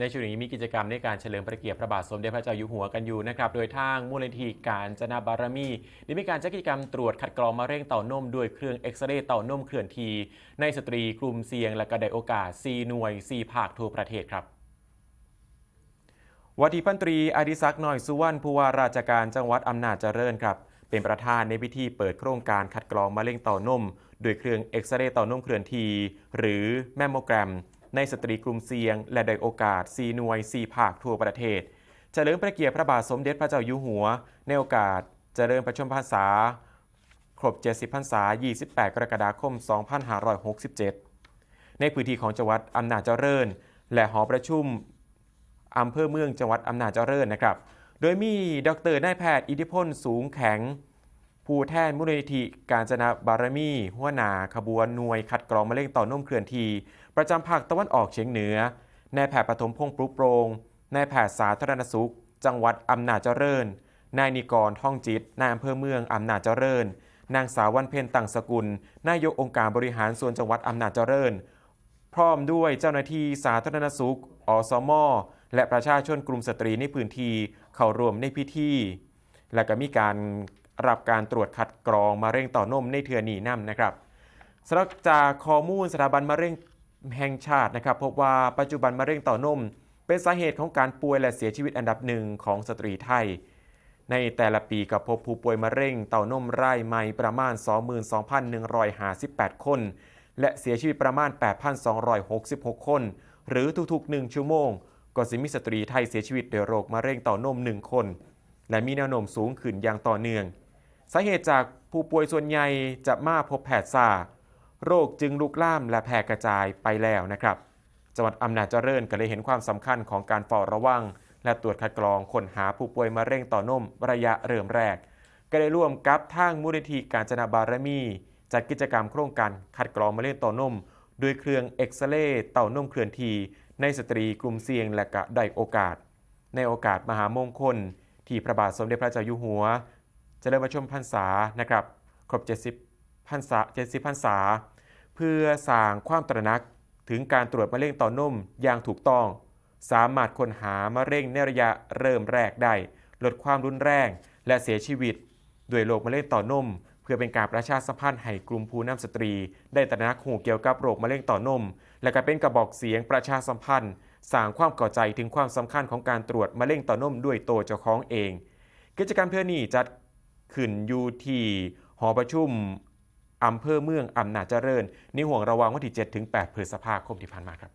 ในช่วงนี้มีกิจกรรมในการเฉลิมพระเกียรติพระบาทสมเด็จพระเจ้าอยู่หัวกันอยู่นะครับ โดยทางมูลนิธิการจนาบารมีได้มีการจัดกิจกรรมตรวจคัดกรองมะเร็งเต้านมด้วยเครื่องเอ็กซเรย์เต้านมเคลื่อนที ในสตรีกลุ่มเสี่ยงและก็ได้โอกาส 4 หน่วย 4 ภาคทั่วประเทศครับวัดีพันตรีอดิศักดิ์หน่อยสุวรรณผู้ว่าราชการจังหวัดอำนาจเจริญครับ เป็นประธานในพิธีเปิดโครงการคัดกรองมะเร็งเต้านมโดยเครื่องเอ็กซเรย์เต้านมเคลื่อนที หรือแมมโมแกรม ในสตรีกลุ่มเสี่ยง และได้โอกาส 4 หน่วย 4 ภาคทั่วประเทศ เฉลิมพระเกียรติพระบาทสมเด็จพระเจ้าอยู่หัว ในโอกาสเจริญประชมพรรษา ครบ 70 พรรษา 28 กรกฎาคม 2567 ในพื้นที่ของจังหวัดอำนาจเจริญ และหอประชุมอำเภอเมืองจังหวัดอำนาจเจริญนะครับ โดยมีดรนายแพทย์อิทธิพลสูงแข็ง ผู้แทนมูลนิธิการจนาบารมี หัวหนาขบวนหน่วยคัดกรองมะเร็งต่านมเคลื่อนที ประจำภาคตะวันออกเฉียงเหนือนายแพทย์ปฐมพงษ์ปรุโปรงนายแพทย์สาธารณสุข จังหวัดอำนาจเจริญ นายนิกรท่องจิตนายอำเภอเมืองอำนาจเจริญ นางสาววันเพ็ญตังสกุล นายกองค์การบริหารส่วนจังหวัดอำนาจเจริญ พร้อมด้วยเจ้าหน้าที่สาธารณสุข อสม และประชาชนกลุ่มสตรีในพื้นที่เข้าร่วมในพิธี และก็มีการ รับการตรวจคัดกรองมะเร็งต่อนมในเทือนีน้ำนะครับสำหรับจากข้อมูลสถาบันมะเร็งแห่งชาตินะครับ พบว่าปัจจุบันมะเร็งต่อนม เป็นสาเหตุของการป่วยและเสียชีวิตอันดับหนึ่งของสตรีไทย ในแต่ละปีกับพบผู้ป่วยมะเร็งเต้านมไร่ใหม่ประมาณ 22,158 คน และเสียชีวิตประมาณ 8,266 คน หรือทุกๆ 1 ชั่วโมง ก็สิมีสตรีไทยเสียชีวิตด้วยโรคมะเร็งเต้านม 1 คน และมีแนวโน้มสูงขึ้นอย่างต่อเนื่อง สาเหตุจากผู้ป่วยส่วนใหญ่จะมาพบแพทย์ซาโรคจึงลุกลามและแพร่กระจายไปแล้วนะครับ จังหวัดอำนาจเจริญก็เลยเห็นความสำคัญของการเฝ้าระวัง และตรวจคัดกรองค้นหาผู้ป่วยมะเร็งต่อนมระยะเริ่มแรก ก็ได้ร่วมกับทางมูลนิธิการจนาบารมี จัดกิจกรรมโครงการคัดกรองมะเร็งต่อนมด้วยเครื่องเอ็กซเรย์เต่านมเคลื่อนที่ในสตรีกลุ่มเสี่ยงและกะได้โอกาส ในโอกาสมหามงคล ที่พระบาทสมเด็จพระเจ้าอยู่หัว เจริญประชมพรรษานะครับ ครบ 70พรรษา70พรรษา เพื่อสร้างความตระหนักถึงการตรวจมะเร็งต่อนมอย่างถูกต้อง สามารถค้นหามะเร็งในระยะเริ่มแรกได้ ลดความรุนแรง และเสียชีวิต ด้วยโรคมะเร็งต่อนม เพื่อเป็นการประชาสัมพันธ์ให้กลุ่มผู้นำสตรี ได้ตระหนักหูเกี่ยวกับโรคมะเร็งต่อนม และก็เป็นกระบอกเสียงประชาสัมพันธ์สร้างความเข้าใจถึงความสำคัญของการตรวจมะเร็งต่อนมด้วยตัวเจ้าของเอง กิจกรรมเพื่อนี้จัด ขึ้นอยู่ที่หอประชุมอำเภอเมืองอำนาจเจริญ นี่ห่วงระวังวันที่7ถึง8พฤษภาคมที่ผ่านมาครับ